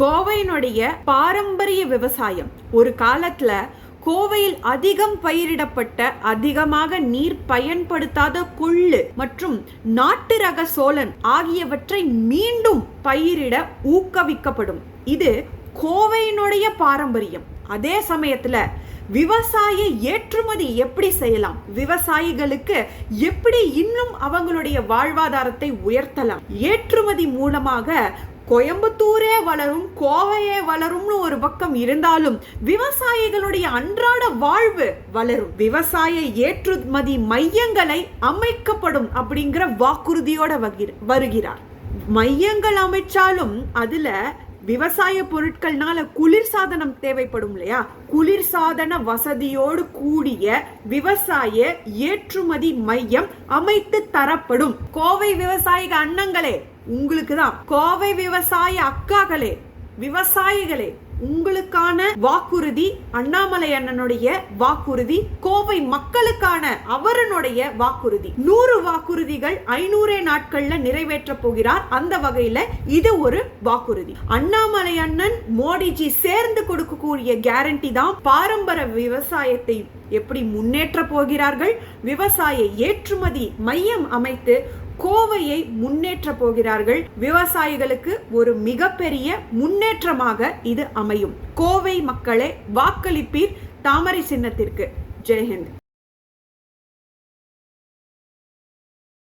கோவையினுடைய பாரம்பரிய விவசாயம். ஒரு காலத்துல கோவையில் அதிகம் பயிரிடப்பட்ட அதிகமாக நீர் பயன்படுத்தாத கொள்ளு மற்றும் நாட்டு ரக சோழன் ஆகியவற்றை மீண்டும் பயிரிட ஊக்குவிக்கப்படும். இது கோவையினுடைய பாரம்பரியம். அதே சமயத்துல விவசாய ஏற்றுமதி எப்படி செய்யலாம்? விவசாயிகளுக்கு எப்படி இன்னும் அவங்களுடைய வாழ்வாதாரத்தை உயர்த்தலாம்? ஏற்றுமதி மூலமாக கோயம்புத்தூரே வளரும் கோவையே வளரும்னு ஒரு பக்கம் இருந்தாலும் விவசாயிகளுடைய அன்றாட வாழ்வு வளரும். விவசாய ஏற்றுமதி மையங்களை அமைக்கப்படும் அப்படிங்கிற வாக்குறுதியோட வருகிறார். மையங்கள் அமைச்சாலும் அதுல விவசாய பொருட்கள்னால குளிர்சாதனம் தேவைப்படும் இல்லையா? குளிர்சாதன வசதியோடு கூடிய விவசாய ஏற்றுமதி மையம் அமைத்து தரப்படும். கோவை விவசாயிக அண்ணங்களே உங்களுக்கு தான் கோவை விவசாய அக்காகளே விவசாயிகளே உங்களுக்கான வாக்குறுதி அண்ணாமலை அண்ணனுடைய வாக்குறுதி கோவை மக்களுக்கான அவரனுடைய வாக்குறுதி. நூறு வாக்குறுதிகள் ஐநூறே நாட்கள்ல நிறைவேற்ற போகிறார். அந்த வகையில இது ஒரு வாக்குறுதி. அண்ணாமலை அண்ணன் மோடிஜி சேர்ந்து கொடுக்கக்கூடிய கேரண்டி தான் பாரம்பரிய விவசாயத்தை எப்படி முன்னேற்ற போகிறார்கள் விவசாய ஏற்றுமதி மையம் அமைத்து கோவையை முன்னேற்ற போகிறார்கள். விவசாயிகளுக்கு ஒரு மிகப்பெரிய முன்னேற்றமாக இது அமையும். கோவை மக்களே வாக்களிப்பீர் தாமரை சின்னத்திற்கு. ஜெய்ஹிந்த்.